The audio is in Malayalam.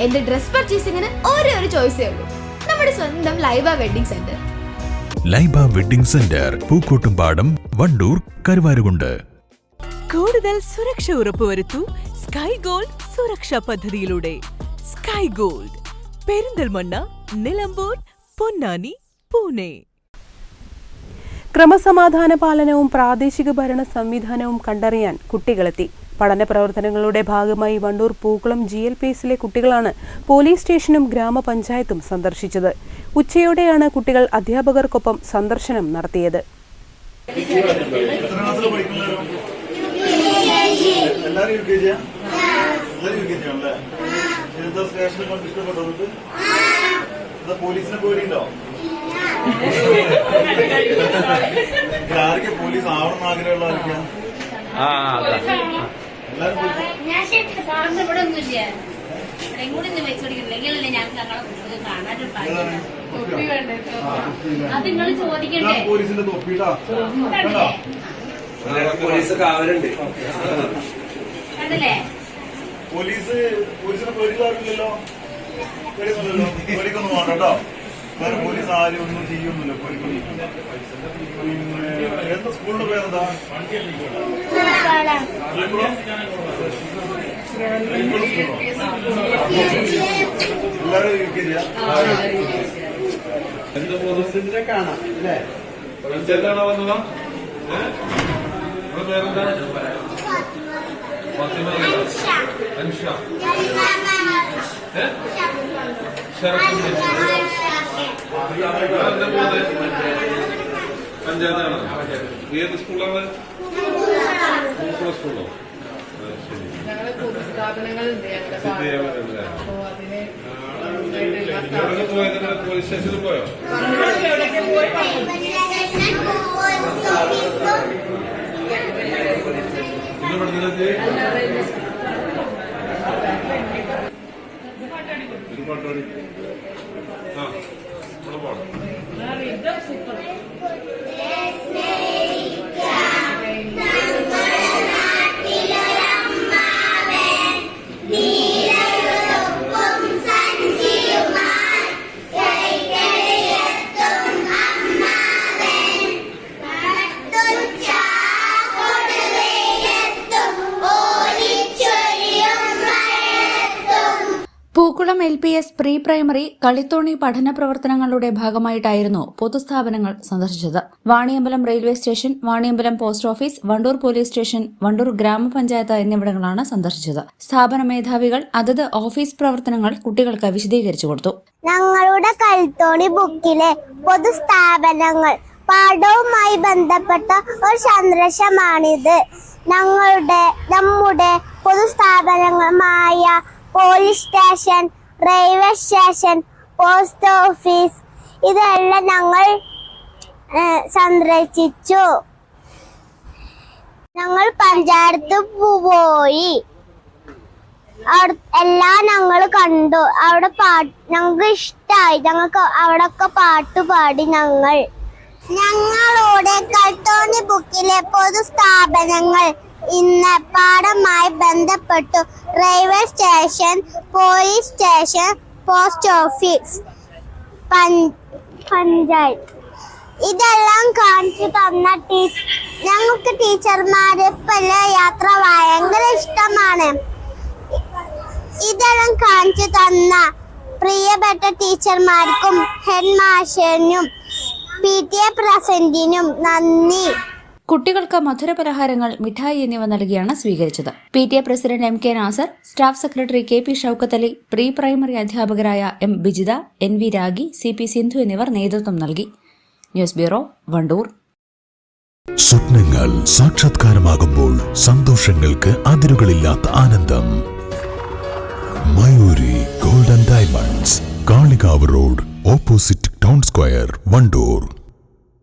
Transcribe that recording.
എന്റെ ഡ്രസ് പർച്ചേസിംഗിന് ഒരേ ഒരു ചോയ്സേ ഉള്ളൂ. നമ്മുടെ സ്വന്തം Laiba Wedding Centre. Laiba Wedding Centre Pookkottumpadam Wandoor Karuvarakundu. കൂടുതൽ സുരക്ഷ ഉറപ്പുവരുത്തൂ സ്കൈ ഗോൾഡ് സുരക്ഷാ പദ്ധതിയിലൂടെ. Sky Gold Perinthalmanna Nilambur Ponnani Pune. ക്രമസമാധാന പാലനവും പ്രാദേശിക ഭരണ സംവിധാനവും കണ്ടറിയാൻ കുട്ടികളെത്തി. പഠന പ്രവർത്തനങ്ങളുടെ ഭാഗമായി Wandoor Pookkulam G L P എസിലെ കുട്ടികളാണ് പോലീസ് സ്റ്റേഷനും ഗ്രാമപഞ്ചായത്തും സന്ദർശിച്ചത്. ഉച്ചയോടെയാണ് കുട്ടികൾ അധ്യാപകർക്കൊപ്പം സന്ദർശനം നടത്തിയത്. പോലീസിനെ പേടിയുണ്ടോ പോലീസ് ആവണം ആഗ്രഹമുള്ള ആ? അത് നിങ്ങൾ ചോദിക്കണ്ടേ? പോലീസിന്റെ തൊപ്പിട്ടാ കണ്ടോ? പോലീസ് കാവലുണ്ട് കണ്ടില്ലേ? പോലീസ് പോലീസിനെ പേടിക്കാറില്ലല്ലോ? പേടിയൊന്നുമില്ലല്ലോ പേടിക്കൊന്നും വേണ്ട കേട്ടോ. വേറെ പോലീസ് ആരും ഒന്നും ചെയ്യുന്നില്ല. പേടിക്കൊന്നും. എന്താ സ്കൂളിന്റെ പേരെന്താ? അലിക്കുളം? അലിക്കുളം സ്കൂളോ? എല്ലാവരും യു കെ ജിയാ പഞ്ചായത്താണോ വന്നതാ ഏത് സ്കൂളാണ് ശരി. ഞങ്ങൾ പൊതുസ്ഥാപനങ്ങളുണ്ട് ഞങ്ങളുടെ സിദ്ധിയാവതല്ലേ? അപ്പോ അതിന് പോലീസ് സ്റ്റേഷനിൽ പോയോ? എവിടേക്ക് പോയി? ഇന്ന് പഠിത്തത്തിലെത്തി ഇത് പാട്ടോടി Pookkulam L P S pre primary Kalithoni പഠന പ്രവർത്തനങ്ങളുടെ ഭാഗമായിട്ടായിരുന്നു പൊതുസ്ഥാപനങ്ങൾ സന്ദർശിച്ചത്. Vaniyambalam railway station Vaniyambalam post office Wandoor police station Wandoor ഗ്രാമപഞ്ചായത്ത് എന്നിവിടങ്ങളാണ് സന്ദർശിച്ചത്. സ്ഥാപന മേധാവികൾ അതത് ഓഫീസ് പ്രവർത്തനങ്ങൾ കുട്ടികൾക്ക് വിശദീകരിച്ചു കൊടുത്തു. ഞങ്ങളുടെ കളിത്തോണി ബുക്കിലെ പൊതുസ്ഥാപനങ്ങൾ പാഠവുമായി ബന്ധപ്പെട്ട ഒരു സന്ദേശമാണിത് ഞങ്ങളുടെ നമ്മുടെ പൊതുസ്ഥാപനങ്ങളായ police station railway station post office ഇതെല്ലാം ഞങ്ങൾ സന്ദർശിച്ചു ഞങ്ങൾ പഞ്ചായത്ത് പോയി. എല്ലാം ഞങ്ങൾ കണ്ടു. അവിടെ പാട്ട് ഞങ്ങൾക്ക് ഇഷ്ടമായി ഞങ്ങൾക്ക് അവിടൊക്കെ പാട്ട് പാടി ഞങ്ങൾ. ഞങ്ങളുടെ കട്ടോണി ബുക്കിലെ പൊതുസ്ഥാപനങ്ങൾ ഇന്ന് പാടമായി ബന്ധപ്പെട്ടു railway station police station post office punch- panchayat. ഇതെല്ലാം കാണിച്ചു തന്ന ടീ ഞങ്ങൾക്ക് ടീച്ചർമാരെ പല യാത്ര ഭയങ്കര ഇഷ്ടമാണ്. ഇതെല്ലാം കാണിച്ചു തന്ന പ്രിയപ്പെട്ട ടീച്ചർമാർക്കും ഹെഡ് മാഷനും പി ടി എ പ്രസിഡന്റിനും നന്ദി. കുട്ടികൾക്ക് മധുരപലഹാരങ്ങൾ മിഠായി എന്നിവ നൽകിയാണ് സ്വീകരിച്ചത്. P T A president M K Nasar staff secretary K P Shoukath Ali pre primary അധ്യാപകരായ M Bijitha N V Ragi C P Sindhu എന്നിവർ നേതൃത്വം നൽകി. News bureau Wandoor. സ്വപ്നങ്ങൾ സാക്ഷാത്കാരമാകുമ്പോൾ സന്തോഷങ്ങൾക്ക് അതിരുകളില്ലാത്ത ആനന്ദം. Mayuri golden diamonds Kalikavu road opposite town square Wandoor.